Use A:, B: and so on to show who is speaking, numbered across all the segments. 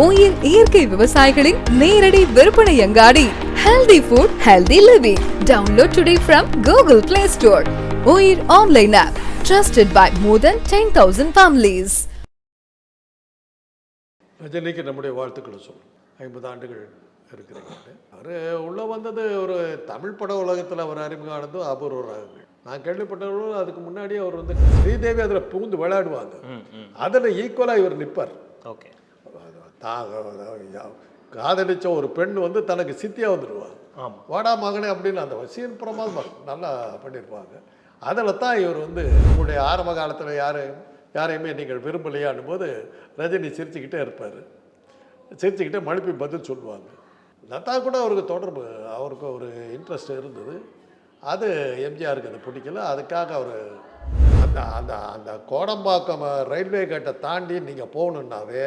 A: Oil இயற்கை விவசாயிகளின் நேரடி விற்பனை அங்காடி. Healthy food healthy living download today from Google Play Store Oyir online app trusted by more than ten thousand families
B: ரஜினிக்கு நம்முடைய வாழ்த்துக்களை சொல்லும் ஐம்பது ஆண்டுகள் இருக்கிறீங்க அவர் உள்ளே வந்தது ஒரு தமிழ் பட உலகத்தில் அவர் அறிமுகமானது அபூர்வ ராகங்கள். நான் கேள்விப்பட்டவர்களும் அதுக்கு முன்னாடியே அவர் வந்து ஸ்ரீதேவி அதில் புகுந்து விளையாடுவாங்க. அதில் ஈக்குவலாக இவர் நிற்பார்
C: ஓகே.
B: தான் காதலிச்ச ஒரு பெண் வந்து தனக்கு சித்தியாக வந்துடுவா.
C: ஆமாம்
B: வாடா மகனே அப்படின்னு அந்த சீன் பிரமாதமாக நல்லா பண்ணியிருப்பாங்க அதில் தான் இவர் வந்து உங்களுடைய ஆரம்ப காலத்தில் யாரையும் யாரையுமே நீங்கள் விரும்பலையாடும் போது ரஜினி சிரிச்சுக்கிட்டே இருப்பார். சிரிச்சுக்கிட்டே மழுப்பி பதில் சொல்லுவாங்க. லதா கூட அவருக்கு தொடர்பு அவருக்கு ஒரு இன்ட்ரெஸ்ட் இருந்தது. அது எம்ஜிஆருக்கு அது பிடிக்கல. அதுக்காக அவர் அந்த அந்த அந்த கோடம்பாக்கம் ரயில்வே கேட்டை தாண்டி நீங்கள் போகணுன்னாவே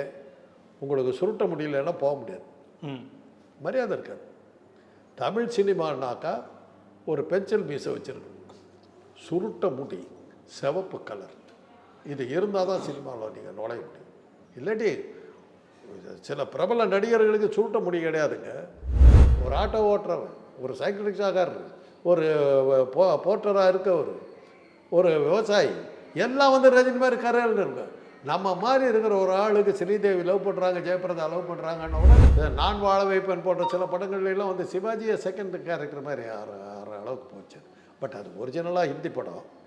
B: உங்களுக்கு சுருட்ட முடியலன்னா போக முடியாது.
C: ம்.
B: மரியாதை இருக்காது. தமிழ் சினிமானாக்கா ஒரு பென்சில் மீசை வச்சிருக்கணும். சுருட்ட முடி சிவப்பு கலர். இது இருந்தால் தான் சினிமாவில் நீங்கள் நுழைய முடியும். இல்லாட்டி சில பிரபல நடிகர்களுக்கு சுருட்ட முடி கிடையாதுங்க. ஒரு ஆட்டோ ஓட்டுறவன் ஒரு சைக்கிள் ரிக்ஷாக்காரர் ஒரு போ போர்ட்டராக இருக்கவர் ஒரு விவசாயி எல்லாம் வந்து ரஜினி மாதிரி கரையில் இருங்க நம்ம மாதிரி இருக்கிற ஒரு ஆளுக்கு ஸ்ரீதேவி லவ் பண்ணுறாங்க ஜெயபிரதா லவ் பண்ணுறாங்கன்னு உடனே நான் வாழ வைப்பேன் போன்ற சில படங்கள்லாம் வந்து சிவாஜியை செகண்ட் கேரக்டர் மாதிரி ஆறு ஆறு அளவுக்கு போச்சு. பட் அது ஒரிஜினலாக ஹிந்தி படம்.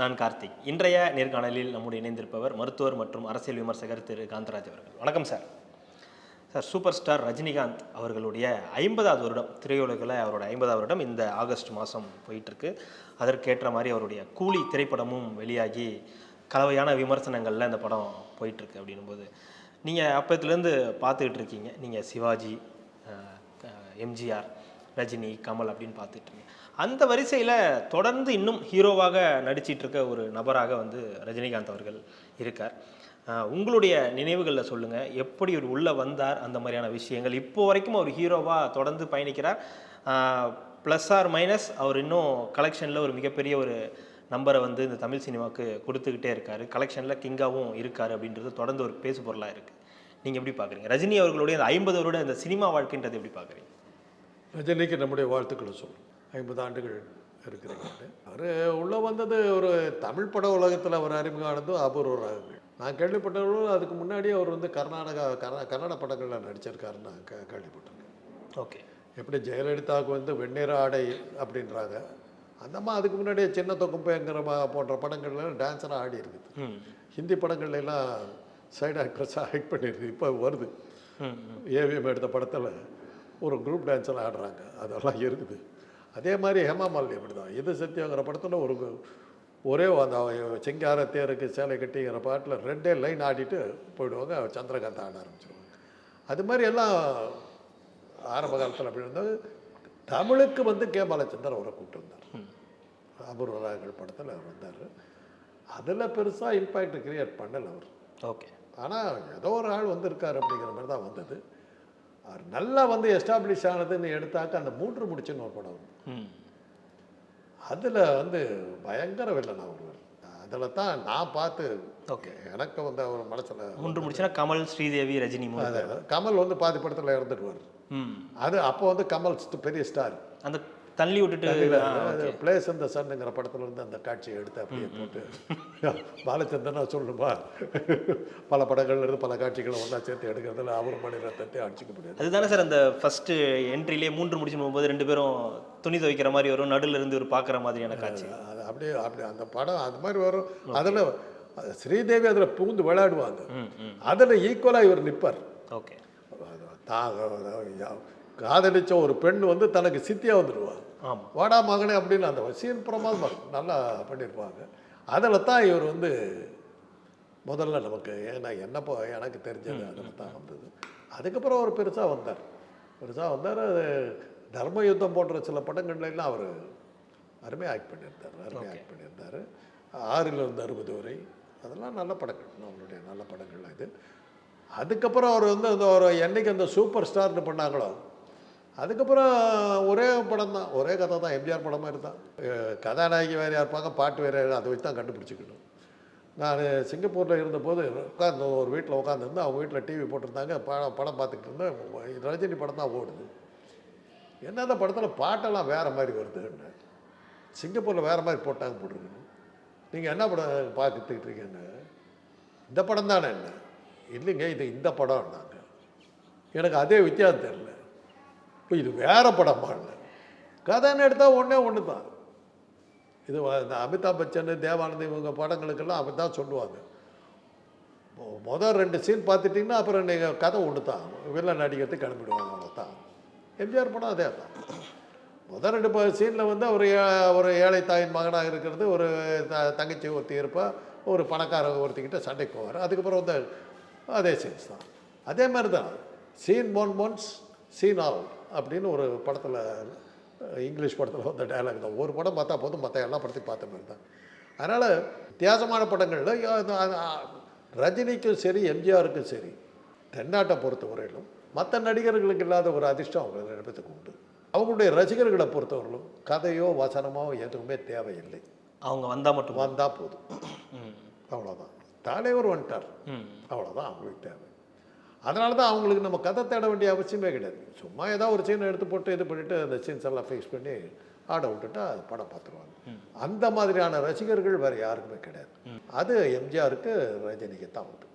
C: நான் கார்த்திக். இன்றைய நேர்காணலில் நம்முடைய இணைந்திருப்பவர் மருத்துவர் மற்றும் அரசியல் விமர்சகர் திரு காந்தராஜ் அவர்கள். வணக்கம் sir. Sir super star Rajinikanth அவர்களுடைய ஐம்பதாவது வருடம் திரையுலகில் அவரோட ஐம்பதாவது வருடம் இந்த ஆகஸ்ட் மாதம் போயிட்டுருக்கு. அதற்கேற்ற மாதிரி அவருடைய கூலி திரைப்படமும் வெளியாகி கலவையான விமர்சனங்களில் இந்த படம் போயிட்டுருக்கு அப்படின்னும் போது நீங்கள் அப்பத்துலேருந்து பார்த்துக்கிட்டு இருக்கீங்க. நீங்கள் சிவாஜி எம்ஜிஆர் ரஜினி கமல் அப்படின்னு பார்த்துட்டு இருக்கீங்க அந்த வரிசையில் தொடர்ந்து இன்னும் ஹீரோவாக நடிச்சிட்டு இருக்க ஒரு நபராக வந்து ரஜினிகாந்த் அவர்கள் இருக்கார். உங்களுடைய நினைவுகளில் சொல்லுங்கள் எப்படி ஒரு உள்ளே வந்தார் அந்த மாதிரியான விஷயங்கள். இப்போ வரைக்கும் அவர் ஹீரோவாக தொடர்ந்து பயணிக்கிறார். ப்ளஸ் ஆர் மைனஸ் அவர் இன்னும் கலெக்ஷனில் ஒரு மிகப்பெரிய ஒரு நம்பரை வந்து இந்த தமிழ் சினிமாவுக்கு கொடுத்துக்கிட்டே இருக்கார். கலெக்ஷனில் கிங்காவும் இருக்கார் அப்படின்றது தொடர்ந்து ஒரு பேசு பொருளாக இருக்குது நீங்கள் எப்படி பார்க்குறீங்க? ரஜினி அவர்களுடைய அந்த ஐம்பது வருட அந்த சினிமா வாழ்க்கைன்றது எப்படி பார்க்குறீங்க?
B: ரஜினிக்கு நம்முடைய வாழ்த்துக்களை சொல்லும் ஐம்பது ஆண்டுகள் இருக்கிறீங்க. அவர் உள்ளே வந்தது ஒரு தமிழ் பட உலகத்தில் அவர் அறிமுகமானது அபூர்வ ராகங்கள். நான் கேள்விப்பட்டவர்களும் அதுக்கு முன்னாடியே அவர் வந்து கர்நாடகா கர்நா கன்னட படங்களில் நடிச்சிருக்காருன்னு நான் கே கேள்விப்பட்டேன்
C: ஓகே.
B: எப்படி ஜெயலலிதாவுக்கு வந்து வெண்ணிற ஆடை அப்படின்றாங்க. அந்த அம்மா அதுக்கு முன்னாடியே சின்ன தொகுப்பைங்கிற மா- போன்ற படங்கள்ல டான்ஸராக ஆடி இருக்குது. ஹிந்தி படங்கள்ல எல்லாம் சைடு ஆக்ட்ரஸாக ஆக்ட் பண்ணியிருக்கு. இப்போ வருது. ஏவிஎம் எடுத்த படத்தில் ஒரு குரூப் டான்ஸில் ஆடுறாங்க. அதெல்லாம் இருக்குது. அதே மாதிரி ஹேமா மாலினி அப்படி தான் இது சத்தியங்கிற படத்தில் ஒரு ஒரே அந்த செங்கார தேருக்கு சேலை கட்டிங்கிற பாட்டில் ரெண்டே லைன் ஆடிட்டு போயிடுவாங்க. சந்திரகாந்த் ஆட ஆரம்பிச்சிருவாங்க. அது மாதிரி எல்லாம் ஆரம்ப காலத்தில் அப்படி இருந்தால் தமிழுக்கு வந்து கே பாலச்சந்தர் அவரை கூப்பிட்டு வந்தார். அபூர்வ ராகங்கள் படத்தில் அவர் வந்தார். அதில் பெருசாக இம்பேக்ட் கிரியேட் பண்ணல அவர்.
C: ஓகே.
B: ஆனால் ஏதோ ஒரு ஆள் வந்திருக்கார் அப்படிங்கிற மாதிரி தான் வந்தது. அவர் நல்லா வந்து எஸ்டாப்ளிஷ் ஆனதுன்னு எடுத்தாக்க அந்த மூன்று முடிச்சுன்னு ஒரு படம் வந்து அதில் வந்து பயங்கர வில்லனா வருவார் அதில் தான் நான் பார்த்து
C: ஓகே.
B: எனக்கு வந்து அவர் மனசில்
C: மூன்று முடிச்சுன்னா கமல் ஸ்ரீதேவி ரஜினி.
B: கமல் வந்து பாதி படத்தில் இறந்துடுவார். அது அப்போ வந்து கமல் பெரிய ஸ்டார்
C: அந்த தள்ளி விட்டுட்டு.
B: பிளேஸ் இந்த சன்னுங்கிற படத்துல இருந்து அந்த காட்சியை எடுத்து அப்படியே போட்டு பாலச்சந்திரனா சொல்லணுமா? பல படங்கள்ல இருந்து பல காட்சிகளை ஒன்றா சேர்த்து எடுக்கிறதுல அவர் மணிரத்தத்தை அடிச்சுக்க முடியாது.
C: அதுதானே சார் அந்த ஃபர்ஸ்ட் என்ட்ரிலே மூன்று முடிச்சு போகும்போது ரெண்டு பேரும் துணி துவைக்கிற மாதிரி வரும் நடுல இருந்து ஒரு பார்க்குற மாதிரியான காட்சி.
B: அது அப்படியே அப்படி அந்த படம் அது மாதிரி வரும். அதில் ஸ்ரீதேவி அதில் புகுந்து விளையாடுவாங்க. அதில் ஈக்குவலாக இவர் நிற்பார்
C: ஓகே.
B: தான் காதலிச்ச ஒரு பெண் வந்து தனக்கு சித்தியாக வந்துடுவா.
C: ஆமாம்
B: வாடா மகனே அப்படின்னு அந்த சீன் பிரமாதமாக. நல்லா பண்ணியிருப்பாங்க. அதில் தான் இவர் வந்து முதல்ல நமக்கு ஏன்னா என்ன போ எனக்கு தெரிஞ்சது அதில் தான் வந்தது. அதுக்கப்புறம் அவர் பெருசாக வந்தார். பெருசாக வந்தார் அது தர்ம யுத்தம் போன்ற சில படங்கள்ல எல்லாம் அவர் அருமையாக ஆக்ட் பண்ணியிருந்தார் அருமையாக ஆக்ட் பண்ணியிருந்தார். ஆறிலிருந்து அறுபது வரை. அதெல்லாம் நல்ல படங்கள் அவருடைய நல்ல படங்கள்லாம் இது. அதுக்கப்புறம் அவர் வந்து அந்த ஒரு என்னைக்கு அந்த சூப்பர் ஸ்டார்னு பண்ணாங்களோ அதுக்கப்புறம் ஒரே படம் தான் ஒரே கதை தான் எம்ஜிஆர் படம் மாதிரி தான் கதாநாயகி வேறு இருப்பாங்க பாட்டு வேறு அதை வச்சு தான் கண்டுபிடிச்சிக்கணும். நான் சிங்கப்பூரில் இருந்தபோது உட்காந்து ஒரு வீட்டில் உட்காந்துருந்து அவங்க வீட்டில் டிவி போட்டிருந்தாங்க. படம் படம் பார்த்துக்கிட்டு இருந்தேன். ரஜினி படம் தான் ஓடுது. என்ன அந்த படத்தில் பாட்டெல்லாம் வேறு மாதிரி வருதுன்னு சிங்கப்பூரில் வேறு மாதிரி போட்டாங்க போட்டிருக்குன்னு நீங்கள் என்ன படம் பார்த்துக்கிட்டு இருக்கீங்க? இந்த படம் தானே என்ன? இல்லைங்க இது இந்த படம்னாங்க. எனக்கு அதே வித்தியாசம் தெரில இப்போ இது வேற படமான்னு கதைன்னு எடுத்தால் ஒன்றே ஒன்று தான் இது இந்த அமிதாப் பச்சன் தேவானந்த் இவங்க படங்களுக்கெல்லாம் அப்படி தான் சொல்லுவாங்க முதல் ரெண்டு சீன் பார்த்துட்டிங்கன்னா அப்புறம் நீங்கள் கதை ஒன்று தான் வெளில நடிக்கிறதுக்கு கிளம்பிடுவாங்க தான் எம்ஜிஆர் படம் அதே தான் முதல் ரெண்டு சீனில் வந்து ஒரு ஏ- ஒரு ஏழை தாயின் மகனாக இருக்கிறது ஒரு த தங்கச்சி ஒருத்தி இருப்பா ஒரு பணக்கார ஒருத்திக்கிட்ட சண்டைக்கு போவார். அதுக்கப்புறம் வந்து அதே சீன்ஸ் தான். அதே மாதிரி தான் seen one once seen all அப்படின்னு ஒரு படத்தில் இங்கிலீஷ் படத்தில் வந்த டயலாக் தான். ஒரு படம் பார்த்தா போதும் மற்ற எல்லா படத்தையும் பார்த்த மாதிரி தான். அதனால் வித்தியாசமான படங்களில் ரஜினிக்கும் சரி எம்ஜிஆருக்கும் சரி தென்னாட்டை பொறுத்த வரையிலும் மற்ற நடிகர்களுக்கு இல்லாத ஒரு அதிர்ஷ்டம் அவங்க ரெண்டு பேத்துக்கு உண்டு. அவங்களுடைய ரசிகர்களை பொறுத்தவரையிலும் கதையோ வசனமோ எதுவுமே தேவையில்லை.
C: அவங்க வந்தால் மட்டும்
B: வந்தால் போதும்.
C: ம்
B: அவ்வளோதான் தலைவர் வந்துட்டார்.
C: ம்.
B: அவ்வளோதான் அவங்களுக்கு தேவை. அதனால தான் அவங்களுக்கு நம்ம கதை தேட வேண்டிய அவசியமே கிடையாது. சும்மா ஏதாவது ஒரு சீனை எடுத்து போட்டு இது பண்ணிவிட்டு அந்த சீன்ஸ் எல்லாம் ஃபிக்ஸ் பண்ணி ஆட விட்டுட்டா அது படம் பார்த்துருவாங்க. அந்த மாதிரியான ரசிகர்கள் வேறு யாருக்குமே கிடையாது. அது எம்ஜிஆருக்கு ரஜினிக்கு தான் உண்டு.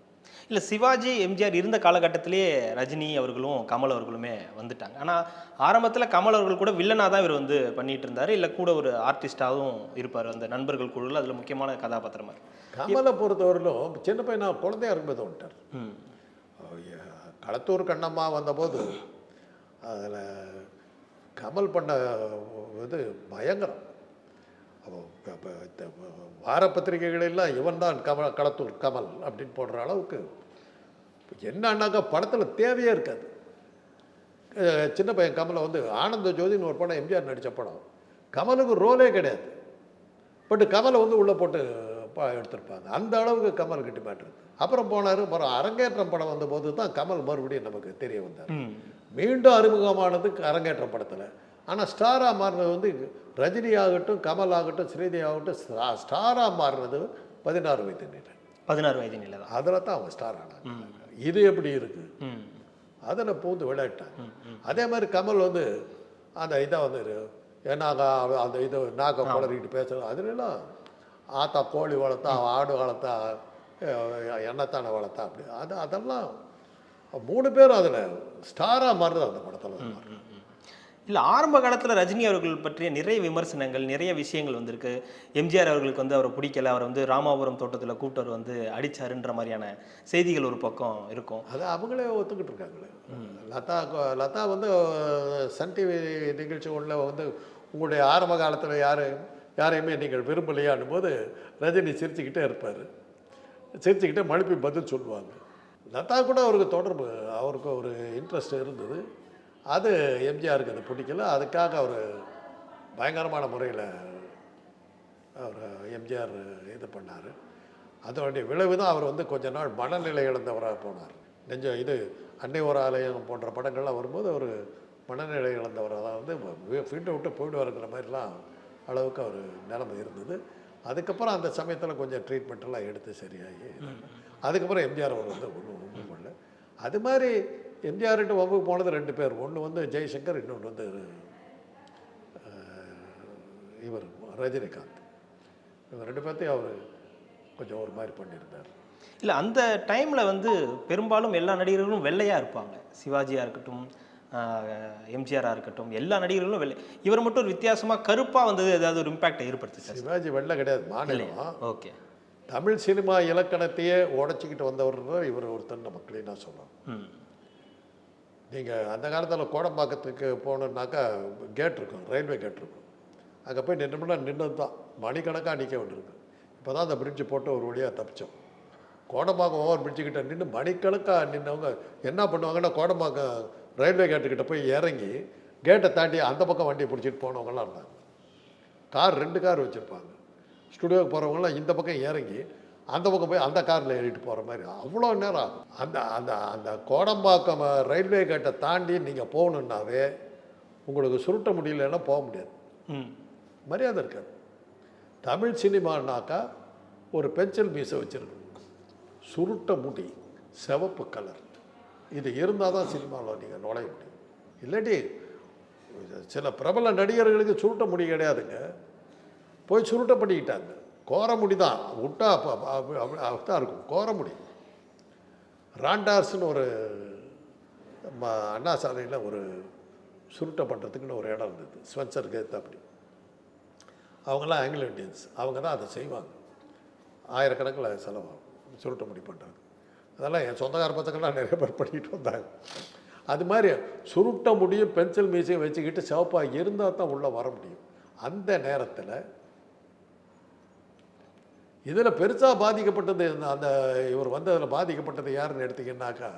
C: இல்லை சிவாஜி எம்ஜிஆர் இருந்த காலகட்டத்திலேயே ரஜினி அவர்களும் கமல் அவர்களுமே வந்துட்டாங்க. ஆனால் ஆரம்பத்தில் கமல் அவர்கள் கூட வில்லனாக தான் இவர் வந்து பண்ணிட்டு இருந்தார். இல்லை கூட ஒரு ஆர்டிஸ்டாகவும் இருப்பார். அந்த நண்பர்கள் குழுவில் அதில் முக்கியமான கதாபாத்திரமா இருக்கு
B: கமலை பொறுத்தவரையிலும் சின்ன பையனா குழந்தையா இருக்கும்போது வந்துட்டார். களத்தூர் கண்ணம்மா வந்தபோது அதில் கமல் பண்ண இது பயங்கரம். வார பத்திரிகைகளெல்லாம் இவன் தான் கமல் களத்தூர் கமல் அப்படின்னு போடுற அளவுக்கு என்னன்னாக்கா படத்தில் தேவையே இருக்காது. சின்ன பையன் கமலை வந்து ஆனந்த ஜோதின்னு ஒரு படம் எம்ஜிஆர் நடித்த படம். கமலுக்கு ரோலே கிடையாது. பட் கமலை வந்து உள்ளே போட்டு எடுத்திருப்பாங்க. அந்த அளவுக்கு கமல் கிட்ட மாட்டு அப்புறம் போனார் அப்புறம் அரங்கேற்றம் படம் வந்தபோது தான் கமல் மறுபடியும் நமக்கு தெரிய வந்தார். மீண்டும் அறிமுகமானது அரங்கேற்றம் படத்தில். ஆனால் ஸ்டாராக மாறினது வந்து ரஜினி ஆகட்டும் கமல் ஆகட்டும் ஸ்ரீதேவி ஆகட்டும் ஸ்டா- ஸ்டாராக மாறினது பதினாறு வயது நிலை.
C: பதினாறு வயது நிலை
B: அதில் தான் அவங்க ஸ்டார் ஆனாங்க. இது எப்படி இருக்குது அதில் பூந்து விளையாட்டாங்க. அதே மாதிரி கமல் வந்து அந்த இதை வந்து அவ- அந்த இது நாக்க குளறிக்கிட்டு பேசுறது அதுலலாம் ஆத்தா கோழி வளர்த்தா ஆடு வளர்த்தா எண்ணத்தானை வளர்த்தா அப்படி. அது அதெல்லாம் மூணு பேரும் அதில் ஸ்டாராக மாறுது அந்த படத்தில்
C: இல்லை ஆரம்ப காலத்தில் ரஜினி அவர்கள் பற்றிய நிறைய விமர்சனங்கள் நிறைய விஷயங்கள் வந்திருக்கு. எம்ஜிஆர் அவர்களுக்கு வந்து அவரை பிடிக்கல. அவர் வந்து ராமாபுரம் தோட்டத்தில் கூப்பிட்டவர் வந்து அடிச்சாருன்ற மாதிரியான செய்திகள் ஒரு பக்கம் இருக்கும்.
B: அது அவங்களே ஒத்துக்கிட்டு இருக்காங்களே. லதா லதா வந்து சன் டிவி நிகழ்ச்சி ஒன்றில் வந்து உங்களுடைய ஆரம்ப காலத்தில் யார்? யாரையுமே நீங்கள் விரும்பலையான்னும் போது ரஜினி சிரிச்சுக்கிட்டே இருப்பார். சிரிச்சுக்கிட்டே மழுப்பி பதில் சொல்லுவாங்க. லதா கூட அவருக்கு தொடர்பு அவருக்கு ஒரு இன்ட்ரெஸ்ட் இருந்தது. அது எம்ஜிஆருக்கு அது பிடிக்கல. அதுக்காக அவர் பயங்கரமான முறையில் அவர் எம்ஜிஆர் இது பண்ணார். அதனுடைய விளைவு தான் அவர் வந்து கொஞ்ச நாள் மனநிலை இழந்தவராக போனார். நெஞ்சம் இது அன்னை ஒரு ஆலயம் போன்ற படங்கள்லாம் வரும்போது அவர் மனநிலை இழந்தவராக வந்து வீட்டை விட்டு போயிடுவாருங்கிற மாதிரிலாம் அளவுக்கு அவர் நிலமை இருந்தது. அதுக்கப்புறம் அந்த சமயத்தில் கொஞ்சம் ட்ரீட்மெண்ட் எல்லாம் எடுத்து சரியாகி அதுக்கப்புறம் எம்ஜிஆர் அவர் வந்து ஒன்றும் ஒன்றும் பண்ணல. அது மாதிரி எம்ஜிஆர்கிட்ட வம்புக்கு போனது ரெண்டு பேர். ஒன்று வந்து ஜெய்சங்கர் இன்னொன்று வந்து இவர் ரஜினிகாந்த். இவங்க ரெண்டு பேர்த்தையும் அவர் கொஞ்சம் ஒரு மாதிரி பண்ணியிருந்தார்.
C: இல்லை அந்த டைமில் வந்து பெரும்பாலும் எல்லா நடிகர்களும் வெள்ளையாக இருப்பாங்க. சிவாஜியாக இருக்கட்டும் எம்ஜிஆராக இருக்கட்டும் எல்லா நடிகர்களும் வெள்ளை. இவர் மட்டும் ஒரு வித்தியாசமாக கருப்பாக வந்தது ஏதாவது ஒரு இம்பேக்டை ஏற்படுத்துச்சு?
B: சிவாஜி வெள்ளை கிடையாது மாநிலம்.
C: ஓகே.
B: தமிழ் சினிமா இலக்கணத்தையே உடச்சிக்கிட்டு வந்தவர் இவர் ஒருத்தர் நம்ம க்ளீனாக சொல்லலாம்
C: ம்.
B: நீங்கள் அந்த காலத்தில் கோடம்பாக்கத்துக்கு போகணுன்னாக்கா கேட் இருக்கும் ரயில்வே கேட் இருக்கும். அங்கே போய் நின்றோம்னா நின்னது தான் மணிக்கணக்காக நிற்க வேண்டியிருக்கு. இப்போ தான் அந்த பிரிட்ஜு போட்டு ஒரு வழியாக தப்பிச்சோம். கோடம்பாக்கம் ஓவர் பிரிட்ஜுக்கிட்ட நின்று மணிக்கணக்காக நின்றவங்க என்ன பண்ணுவாங்கன்னா கோடம்பாக்கம் ரயில்வே கேட்டுக்கிட்ட போய் இறங்கி கேட்டை தாண்டி அந்த பக்கம் வண்டியை பிடிச்சிட்டு போனவங்களாம் இருந்தாங்க. கார் ரெண்டு கார் வச்சுருப்பாங்க. ஸ்டுடியோவுக்கு போகிறவங்களாம் இந்த பக்கம் இறங்கி அந்த பக்கம் போய் அந்த காரில் ஏறிட்டு போகிற மாதிரி. அவ்வளோ நேரம் ஆகும். அந்த அந்த அந்த கோடம்பாக்கம் ரயில்வே கேட்டை தாண்டி நீங்கள் போகணுன்னாவே உங்களுக்கு சுருட்ட முடியலன்னா போக முடியாது.
C: ம்.
B: மரியாதை இருக்காது. தமிழ் சினிமானாக்கா ஒரு பென்சில் மீசை வச்சிருக்கணும். சுருட்ட முடி சிவப்பு கலர். இது இருந்தால் தான் சினிமாவில் நீங்கள் நுழைய முடியும். இல்லாட்டி சில பிரபல நடிகர்களுக்கு சுருட்ட முடி கிடையாதுங்க. போய் சுருட்ட பண்ணிக்கிட்டாங்க. கோர முடி தான். விட்டா தான் இருக்கும். கோர முடி. ராண்டார்ஸ்னு ஒரு ம அண்ணா சாலையில் ஒரு சுருட்டை பண்ணுறதுக்குன்னு ஒரு இடம் இருந்தது. ஸ்வென்சருக்கு அப்படி. அவங்கெல்லாம் ஆங்கிலோ இண்டியன்ஸ். அவங்க தான் அதை செய்வாங்க. ஆயிரக்கணக்கில் செலவாகும். சுருட்ட முடி பண்ணுறது அதெல்லாம் என் சொந்தக்கார பசங்கள்லாம் நிறைய பேர் பண்ணிட்டு வந்தாங்க. அது மாதிரி சுருட்ட முடியும் பென்சில் மீசையும் வச்சுக்கிட்டு சிவப்பாக இருந்தால் தான் உள்ளே வர முடியும். அந்த நேரத்தில் இதில் பெருசாக பாதிக்கப்பட்டது அந்த இவர் வந்ததில் பாதிக்கப்பட்டது யாருன்னு எடுத்தீங்கன்னாக்கா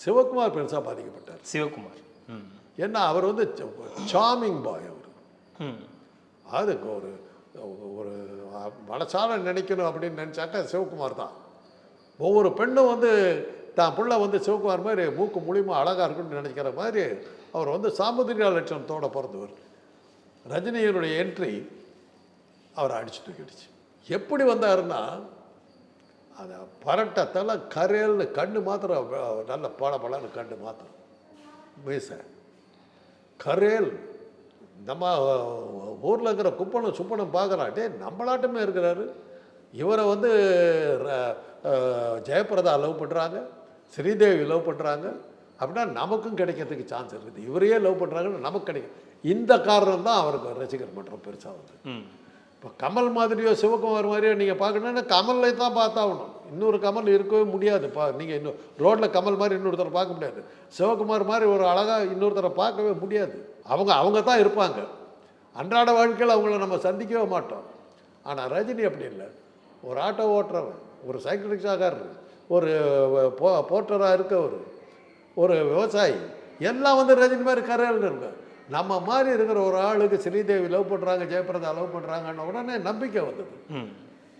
B: சிவகுமார் பெருசாக பாதிக்கப்பட்டார்.
C: சிவகுமார்.
B: ஏன்னா அவர் வந்து சாமிங் பாய் அவர். அதுக்கு ஒரு ஒரு மனசால நினைக்கணும் அப்படின்னு நினச்சாக்கா சிவகுமார் தான். ஒவ்வொரு பெண்ணும் வந்து தான் பிள்ளை வந்து சிவகுமார் மாதிரி மூக்கு மூலியமா அழகாக இருக்குன்னு நினைக்கிற மாதிரி அவர் வந்து சாமுதிரியா லட்சணத்தோடு பிறந்தவர். ரஜினியினுடைய என்ட்ரி அவரை அடிச்சு தூக்கிடுச்சு. எப்படி வந்தாருன்னா அந்த பரட்டத்தில் கரையல்னு கண்ணு மாத்திரம் நல்ல பல பலன்னு கண்ணு மாத்திரம். கரேல் நம்ம ஊரில் இருக்கிற குப்பனும் சுப்பனும் பார்க்குறாட்டே நம்மளாட்டமே இருக்கிறாரு. இவரை வந்து ர- ஜெயபிரதா லவ் பண்ணுறாங்க ஸ்ரீதேவி லவ் பண்ணுறாங்க அப்படின்னா நமக்கும் கிடைக்கிறதுக்கு சான்ஸ் இருக்குது. இவரையே லவ் பண்ணுறாங்கன்னு நமக்கு கிடைக்கும். இந்த காரணம் தான் அவருக்கு ரசிகர் மன்றம் பெருசாக வந்து இப்போ கமல் மாதிரியோ சிவகுமார் மாதிரியோ நீங்கள் பார்க்கணுன்னா கமலை தான் பார்த்தாகணும். இன்னொரு கமல் இருக்கவே முடியாது. பா நீங்கள் இன்னும் ரோட்டில் கமல் மாதிரி இன்னொருத்தரை பார்க்க முடியாது. சிவகுமார் மாதிரி ஒரு அழகாக இன்னொருத்தரை பார்க்கவே முடியாது. அவங்க அவங்க தான் இருப்பாங்க. அன்றாட வாழ்க்கையில் அவங்கள நம்ம சந்திக்கவே மாட்டோம். ஆனால் ரஜினி அப்படி இல்லை. ஒரு ஆட்டோ ஓட்டுறவர் ஒரு சைக்கிள் ரிக்ஷாக்காரர் ஒரு போ போர்ட்டராக இருக்கவர் ஒரு விவசாயி எல்லாம் வந்து ரஜினி மாதிரி கரையல்னு இருக்கு நம்ம மாதிரி இருக்கிற ஒரு ஆளுக்கு ஸ்ரீதேவி லவ் பண்ணுறாங்க ஜெயபிரதா லவ் பண்ணுறாங்கன்ன உடனே நம்பிக்கை வந்தது.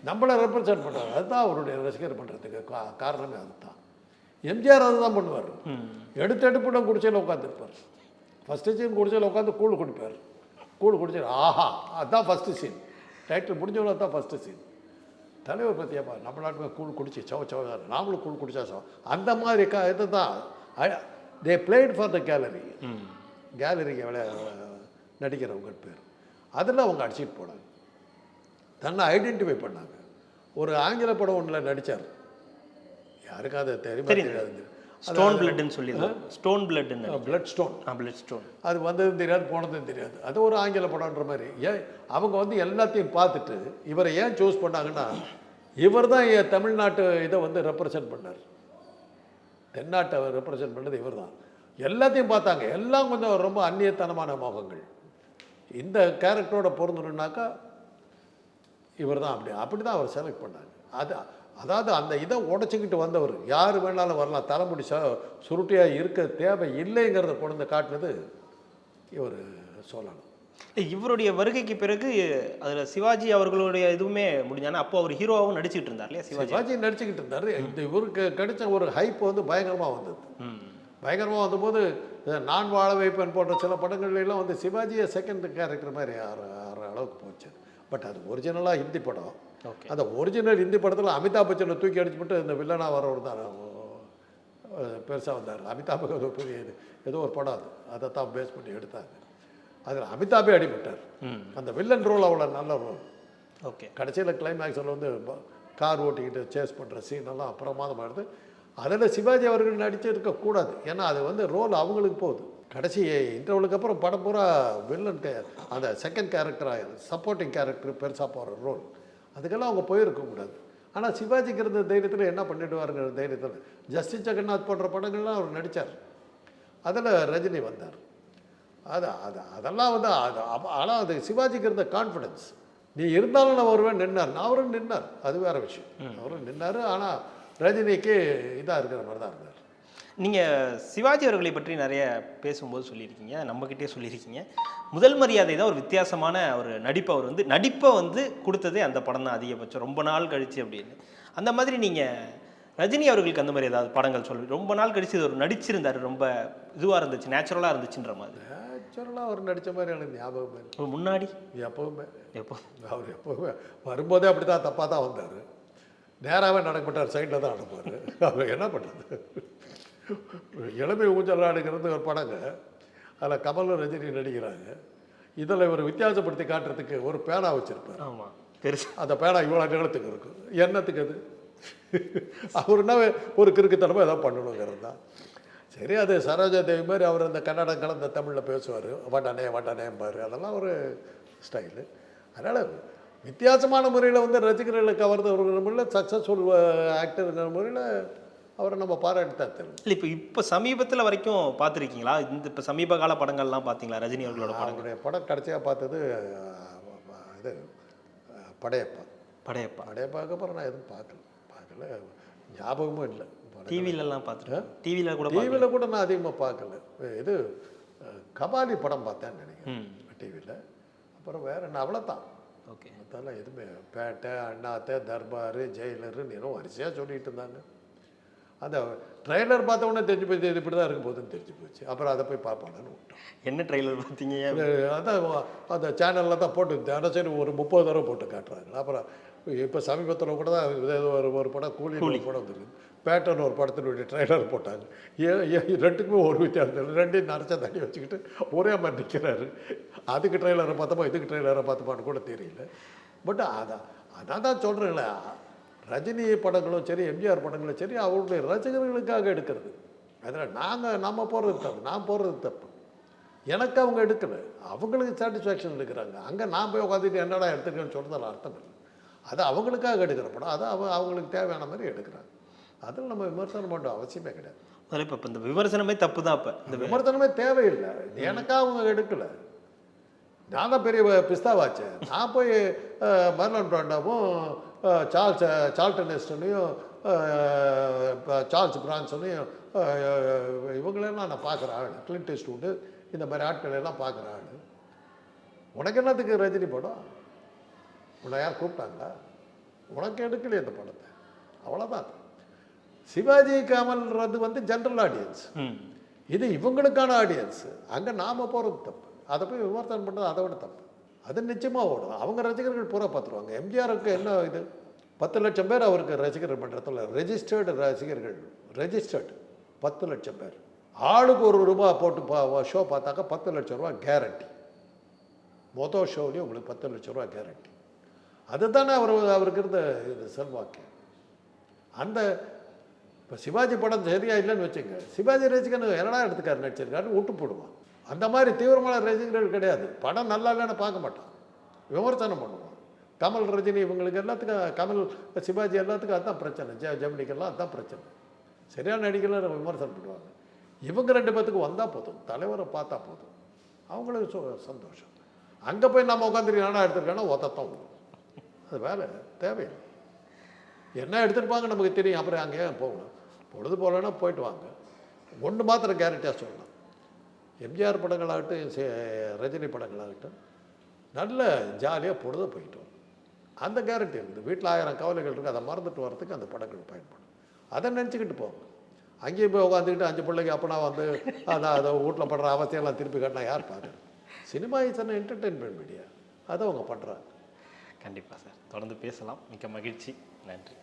B: நம்மளை ரெப்ரசன்ட் பண்ணுறாங்க அதுதான் அவருடைய ரசிகர் பண்ணுறதுக்கு கா காரணமே அதுதான். எம்ஜிஆர் அதுதான் பண்ணுவார்.
C: ம்.
B: எடுத்து எடுப்புடன் குடிச்சையில் உட்காந்துருப்பார் ஃபஸ்ட்டு சீன் குடிச்சையில் உட்காந்து கூழ் குடிப்பார். கூழ் குடிச்சு ஆஹா அதுதான் ஃபஸ்ட்டு சீன் டைட்டில் முடிஞ்சவங்க தான் ஃபஸ்ட்டு சீன் தலைவர் பற்றியாப்பா நம்ம நாட்டுமே கூழ் குடிச்சு சவ சவ நாமளும் கூழ் குடிச்சா சவ. அந்த மாதிரி க இது தான் the played for the gallery கேலரிக்கு விளையா நடிக்கிறவங்க பேர். அதில் அவங்க அடிச்சிட்டு போனாங்க. தன்னை ஐடென்டிஃபை பண்ணாங்க. ஒரு ஆங்கில படம் ஒன்றில் நடித்தார் தெரியுமா
C: தெரியும்.
B: தெரியாது.
C: ஸ்டோன் பிளட்னு சொல்லியிருந்தோம் ஸ்டோன் பிளட்னு
B: பிளட் ஸ்டோன்
C: பிளட் ஸ்டோன்
B: அது வந்ததும் தெரியாது போனதும் தெரியாது. அது ஒரு ஆங்கில படம்ன்ற மாதிரி. ஏன்? அவங்க வந்து எல்லாத்தையும் பார்த்துட்டு இவரை ஏன் சூஸ் பண்ணாங்கன்னா இவர் தான் தமிழ்நாட்டு இதை வந்து ரெப்ரசன்ட் பண்ணார். தென்னாட்டை ரெப்ரசன்ட் பண்ணது இவர் தான். எல்லாத்தையும் பார்த்தாங்க. எல்லாம் கொஞ்சம் ரொம்ப அந்நியத்தனமான முகங்கள். இந்த கேரக்டரோட பொருந்தணுன்னாக்கா இவர் தான் அப்படி. அப்படி தான் அவர் செலக்ட் பண்ணாங்க அது அதாவது அந்த இதை உடச்சிக்கிட்டு வந்தவர் யார் வேணாலும் வரலாம் தலைமுடி ச சுருட்டியாக இருக்க தேவை இல்லைங்கிறத கொண்டு வந்து காட்டினது இவர் சொல்லணும்
C: இவருடைய வருகைக்கு பிறகு அதுல சிவாஜி அவர்களுடைய இதுவுமே முடிஞ்சானா? அப்போ அவர் ஹீரோவாகவும் நடிச்சிட்டு இருந்தார் இல்லையா சிவாஜி?
B: சிவாஜி நடிச்சுக்கிட்டு இருந்தார். இந்த இவருக்கு கிடைச்ச ஒரு ஹைப் வந்து பயங்கரமாக வந்தது. பயங்கரமாக வந்தபோது நான் வாழ வைப்பேன் போன்ற சில படங்கள்ல எல்லாம் வந்து சிவாஜியை செகண்ட் கேரக்டர் மாதிரி அளவுக்கு போச்சு. பட் அது ஒரிஜினலாக ஹிந்தி படம். அந்த ஒரிஜினல் ஹிந்தி படத்தில் அமிதாப் பச்சனை தூக்கி அடிச்சுட்டு இந்த வில்லனாக வரவர் தான். பெருசாக வந்தார். அமிதாப் ஒரு பெரிய இது. ஏதோ ஒரு படம் அது. அதை தான் பேஸ் பண்ணி எடுத்தாங்க அதில் அமிதாபே அடிபட்டார். அந்த வில்லன் ரோல் அவ்வளோ நல்ல ரோல்
C: ஓகே
B: கடைசியில் கிளைமேக்ஸில் வந்து கார் ஓட்டிக்கிட்டு சேஸ் பண்ணுற சீன் எல்லாம் பிரமாதமாக எடுத்து அதில் சிவாஜி அவர்கள் நடிச்சு இருக்கக்கூடாது ஏன்னா அது வந்து ரோல் அவங்களுக்கு போகுது. கடைசி இன்டர்வலுக்கு அப்புறம் படம் பூரா வில்லன் அந்த செகண்ட் கேரக்டராக சப்போர்ட்டிங் கேரக்டர் பெருசாக போகிற ரோல் அதுக்கெல்லாம் அவங்க போயிருக்கக்கூடாது ஆனால் சிவாஜிக்கு இருந்த தைரியத்தில் என்ன பண்ணிடுவாருங்கிற தைரியத்தில் ஜஸ்டிஸ் ஜெகநாத் போன்ற படங்கள்லாம் அவர் நடித்தார் அதில் ரஜினி வந்தார். அது அது அதெல்லாம் வந்து அது ஆனால் அது சிவாஜிக்கு இருந்த கான்ஃபிடன்ஸ் நீ இருந்தாலும் நான் வருவேன் நின்னார். நான் அவரும் நின்னார். அது வேற விஷயம். அவரும் நின்னார். ஆனால் ரஜினிக்கு இதாக இருக்கிற மாதிரி தான் இருந்தார்
C: நீங்கள் சிவாஜி அவர்களை பற்றி நிறைய பேசும்போது சொல்லியிருக்கீங்க நம்மக்கிட்டே சொல்லியிருக்கீங்க. முதல் மரியாதை தான் ஒரு வித்தியாசமான ஒரு நடிப்பை அவர் வந்து நடிப்பை வந்து கொடுத்ததே அந்த படம் தான் அதிகபட்சம். ரொம்ப நாள் கழிச்சு அப்படின்னு. அந்த மாதிரி நீங்கள் ரஜினி அவர்களுக்கு அந்த மாதிரி ஏதாவது படங்கள் சொல்லி ரொம்ப நாள் கழிச்சு இது ஒரு நடிச்சிருந்தார் ரொம்ப இதுவாக இருந்துச்சு நேச்சுரலாக இருந்துச்சுன்ற மாதிரி.
B: நேச்சுரலாக அவர் நடித்த மாதிரி எனக்கு ஞாபகமே இல்லை.
C: முன்னாடி?
B: எப்பவுமே.
C: எப்போ?
B: அவர் எப்பவுமே வரும்போதே அப்படி தான் தப்பாக தான் வந்தார். நேராகவே நடக்க மாட்டார் சைடில் தான் நடப்பார். அவர் என்ன பண்ணுறது இளமை ஊஞ்சல் ஆடுங்கிறது ஒரு படங்க. அதில் கமலும் ரஜினி நடிக்கிறாங்க. இதில் இவர் வித்தியாசப்படுத்தி காட்டுறதுக்கு ஒரு பேனா வச்சுருப்பார்.
C: ஆமாம் பெருசு
B: அந்த பேனா இவ்வளோ நீளத்துக்கு இருக்கும். என்னத்துக்கு அது? அவர் என்ன ஒரு கிறுக்குத்தனமாக ஏதோ பண்ணணுங்கிறது தான். சரி அது சரோஜா தேவி மாதிரி அவர் அந்த கன்னடம் கலந்த தமிழில் பேசுவார். வட்டனே வட்டனேம்பார். அதெல்லாம் ஒரு ஸ்டைலு. அதனால் வித்தியாசமான முறையில் வந்து ரசிகர்களை கவர்ந்தவர்கள் முறையில் சக்ஸஸ்ஃபுல் ஆக்டருங்கிற முறையில் அவரை நம்ம பாராட்டி தான் தெரியும்.
C: இல்லை இப்போ இப்போ சமீபத்தில் வரைக்கும் பார்த்துருக்கீங்களா இந்த இப்போ சமீப கால படங்கள்லாம் பார்த்தீங்களா ரஜினி அவர்களோட
B: அவருடைய படம் கடைசியாக பார்த்தது இது படையப்பா.
C: படையப்பா.
B: படையப்பாக்கு அப்புறம் நான் எதுவும் பார்க்கல பார்க்கல ஞாபகமும் இல்லை.
C: டிவிலலாம் பார்த்துருக்கேன் டிவியில் கூட.
B: டிவியில் கூட நான் அதிகமாக பார்க்கல இது கபாலி படம் பார்த்தேன்னு நினைக்கிறேன். டிவியில் அப்புறம் வேற என்ன அவ்வளோதான்
C: ஓகே.
B: மற்றெல்லாம் எதுவுமே பேட்டை அண்ணாத்தை தர்பார் ஜெயிலருன்னு இன்னும் வரிசையாக சொல்லிட்டு இருந்தாங்க. அந்த ட்ரெய்லர் பார்த்த உடனே தெரிஞ்சு போய் இது இப்படி தான் இருக்கும் போதுன்னு தெரிஞ்சு போச்சு. அப்புறம் அதை போய் பார்ப்பானு விட்டோம்.
C: என்ன ட்ரெய்லர் பார்த்தீங்க?
B: அதான் அந்த சேனலில் தான் போட்டு தினசரி ஒரு முப்பது தடவை போட்டு காட்டுறாங்க. அப்புறம் இப்போ சமீபத்தில் கூட தான் ஏதோ ஒரு ஒரு படம் கூலி ஒரு படம் வந்துருக்கு பேட்டர்ன் ஒரு படத்தினுடைய ட்ரைலர் போட்டாங்க. ஏ ரெண்டுக்குமே ஒரு வித்தியாசம். இல்லை ரெண்டையும் நரைச்ச தண்ணி வச்சுக்கிட்டு ஒரே மாதிரி நிற்கிறாரு அதுக்கு ட்ரெய்லரை பார்த்தோமா இதுக்கு ட்ரெய்லரை பார்த்தோமான்னு கூட தெரியல. பட் அதான் அதான் தான் சொல்கிறேன்ல ரஜினி படங்களும் சரி எம்ஜிஆர் படங்களும் சரி அவருடைய ரசிகர்களுக்காக எடுக்கிறது. அதில் நாங்கள் நம்ம போடுறது தப்பு நான் போடுறது தப்பு. எனக்கு அவங்க எடுக்கலை. அவங்களுக்கு சாட்டிஸ்ஃபேக்ஷன் எடுக்கிறாங்க. அங்கே நான் போய் உட்காந்துட்டு என்னடா எடுத்துக்கன்னு சொல்கிறதால அர்த்தம் இல்லை. அது அவங்களுக்காக எடுக்கிற படம். அது அவ அவங்களுக்கு தேவையான மாதிரி எடுக்கிறாங்க. அதில் நம்ம விமர்சனம் பண்ணுற அவசியமே கிடையாது.
C: முதல்ல இப்போ இந்த விமர்சனமே தப்பு தான் இப்போ. இந்த
B: விமர்சனமே தேவையில்லை. எனக்காக அவங்க எடுக்கலை. நான் தான் பெரிய பிஸ்தாவாச்சேன் நான் போய் மர்லன் பிராண்டாவும் சார்ல்ஸ் சார்ல்டன் எஸ்டனையும் சார்ல்ஸ் பிரான்சனையும் இவங்களெல்லாம் நான் பார்க்குற ஆள் கிளின்ட் ஸ்டூண்டு இந்த மாதிரி ஆட்கள் எல்லாம் பார்க்குற ஆள் உனக்கு என்னத்துக்கு ரஜினி படம்? உன்னை யார் கூப்பிட்டாங்களா? உனக்கு எடுக்கலையே இந்த படத்தை? அவ்வளோதான் சிவாஜி கமல்ன்றது வந்து ஜென்ரல் ஆடியன்ஸ் இது இவங்களுக்கான ஆடியன்ஸ் அங்கே நாம போகிறது தப்பு. அதை போய் விமர்சனம் பண்ணுறது அதை விட தப்பு. அது நிச்சயமாக ஓடும். அவங்க ரசிகர்கள் பூரா பார்த்துருவாங்க. எம்ஜிஆருக்கு என்ன இது? பத்து லட்சம் பேர் அவருக்கு ரசிகர் மன்றத்தில் ரெஜிஸ்டர்டு ரசிகர்கள் ரெஜிஸ்டர்டு பத்து லட்சம் பேர். ஆளுக்கு ஒரு ரூபா போட்டு பா ஷோ பார்த்தாக்கா பத்து லட்சம் ரூபா கேரண்டி மொதல் ஷோலையும் உங்களுக்கு பத்து லட்சம் ரூபா கேரண்டி அதுதானே அவர் அவருக்கு இருந்த இது செல்வாக்கு. அந்த இப்போ சிவாஜி படம் சரியாக இல்லைன்னு வச்சுங்க சிவாஜி ரசிகன் என்னடா எடுத்துக்காரு நடிச்சிருக்காருன்னு விட்டு போடுவான். அந்த மாதிரி தீவிரமான ரசிகர்கள் கிடையாது. படம் நல்லா இல்லைன்னு பார்க்க மாட்டான். விமர்சனம் பண்ணுவான். கமல் ரஜினி இவங்களுக்கு எல்லாத்துக்கும் கமல் சிவாஜி எல்லாத்துக்கும் அதுதான் பிரச்சனை. ஜெ ஜெமினிக்கெல்லாம் அதுதான் பிரச்சனை. சரியான நடிகர்லாம் விமர்சனம் பண்ணுவாங்க. இவங்க ரெண்டு பேத்துக்கு வந்தால் போதும். தலைவரை பார்த்தா போதும். அவங்களுக்கு சோ சந்தோஷம். அங்கே போய் நம்ம உட்காந்துட்டு என்னடா எடுத்துருக்கோன்னா ஒத்தத்தான் வரும் அது வேலை தேவையில்லை. என்ன எடுத்துருப்பாங்க நமக்கு தெரியும். அப்புறம் அங்கே போகணும். பொழுது போகலன்னா போயிட்டு வாங்க. ஒன்று மாத்திரம் கேரண்டியாக சொல்லலாம் எம்ஜிஆர் படங்களாகட்டும் சே- ரஜினி படங்களாகட்டும் நல்ல ஜாலியாக பொழுத போயிட்டோம். அந்த கேரண்டி இருக்குது வீட்டில் ஆயிரம் கவலைகள் இருக்குது அதை மறந்துட்டு வரதுக்கு அந்த படங்கள் பயன்படும். அதை நினச்சிக்கிட்டு போங்க. அங்கேயும் போய் உட்காந்துக்கிட்டு அஞ்சு பிள்ளைங்க அப்பனா வந்து அதான் அதை வீட்டில் படுற அவசியம்லாம் திருப்பி கட்டினா யார் பாரு cinema is an entertainment media அதை அவங்க பண்ணுறாங்க
C: கண்டிப்பாக சார். தொடர்ந்து பேசலாம். மிக்க மகிழ்ச்சி. நன்றி.